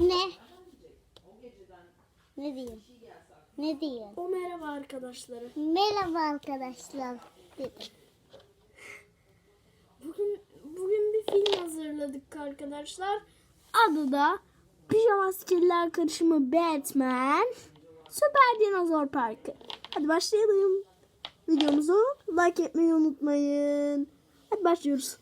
Ne? Ne diyeyim? Ne diyeyim? O merhaba arkadaşları. Merhaba arkadaşlar. Bugün bugün bir film hazırladık arkadaşlar. Adı da Pijama Askerler Karışımı Batman Süper Dinozor Parkı. Hadi başlayalım. Videomuzu like etmeyi unutmayın. Hadi başlıyoruz.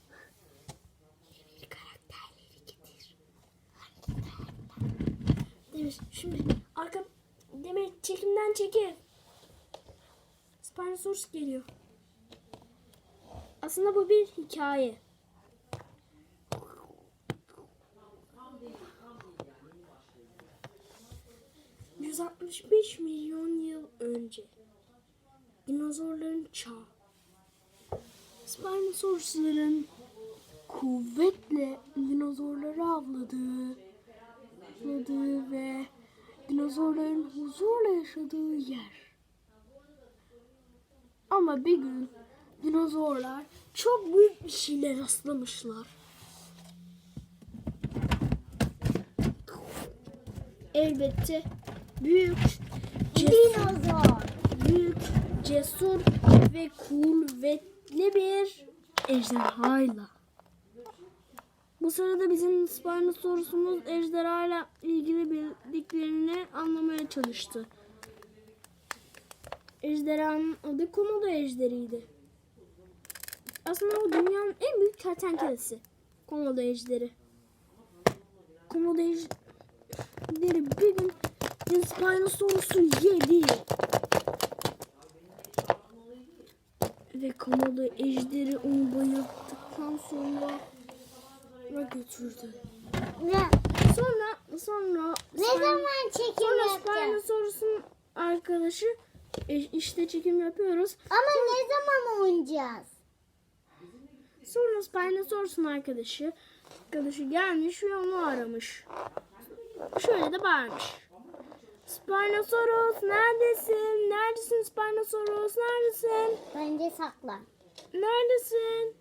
Demir şimdi arka Demir çekimden çekil. Spinosaurus geliyor. Aslında bu bir hikaye. ...165 milyon yıl önce... ...dinozorların çağı... ...Spinosaurusların... ...kuvvetle dinozorları avladığı... ...dinozorların huzurla yaşadığı yer... Ama bir gün dinozorlar çok büyük bir şeyle rastlamışlar. Elbette büyük, cesur, Dinozor. büyük, cesur ve kuvvetli bir ejderhayla. Bu sırada bizim Spinosaurus'umuz ejderhayla ilgili bildiklerini anlamaya çalıştı. Ejderhanın adı Komodo ejderiydi. Aslında o dünyanın en büyük kertenkelesi. Komodo ejderi. Komodo ejderi bir gün bir Spinosaurus'u yedi. Ve Komodo ejderi onu bayılttıktan sonra götürdü. Ne? Sonra sonra Ne zaman çekim Sonra yapacağız? Spinosaurus'un arkadaşı e, işte çekim yapıyoruz. Ama ne zaman oynayacağız? Sonra Spinosaurus'un arkadaşı arkadaşı gelmiş ve onu aramış. Şöyle de bağırmış. Spinosaurus neredesin? Neredesin Spinosaurus? Neredesin? Bence saklan. Neredesin?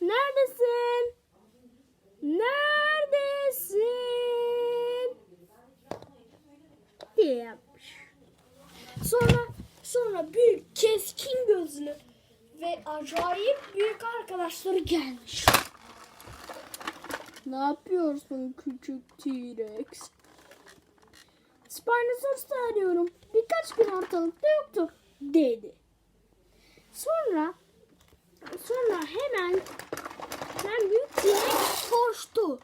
Neredesin? Sonra sonra büyük keskin gözlü ve acayip büyük arkadaşları gelmiş. Ne yapıyorsun küçük T-Rex? Spinosaurus'u arıyorum. Birkaç gün ortalıkta yoktu dedi. Sonra sonra hemen hemen büyük T-Rex koştu.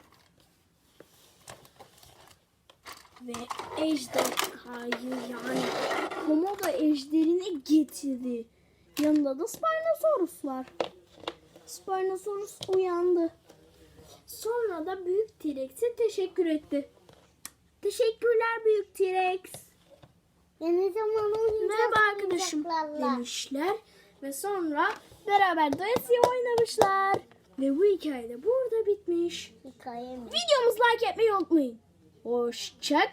Ve ejderhayı yani komodo ejderini getirdi. Yanında da Spinosaurus var. Spinosaurus uyandı. Sonra da büyük T-Rex'e teşekkür etti. Teşekkürler büyük T-Rex. Ne zaman? Merhaba arkadaşım demişler. Ve sonra beraber doyasıya oynamışlar. Ve bu hikaye de burada bitmiş. Hikaye mi? Videomuzu like etmeyi unutmayın. Hoşçakalın.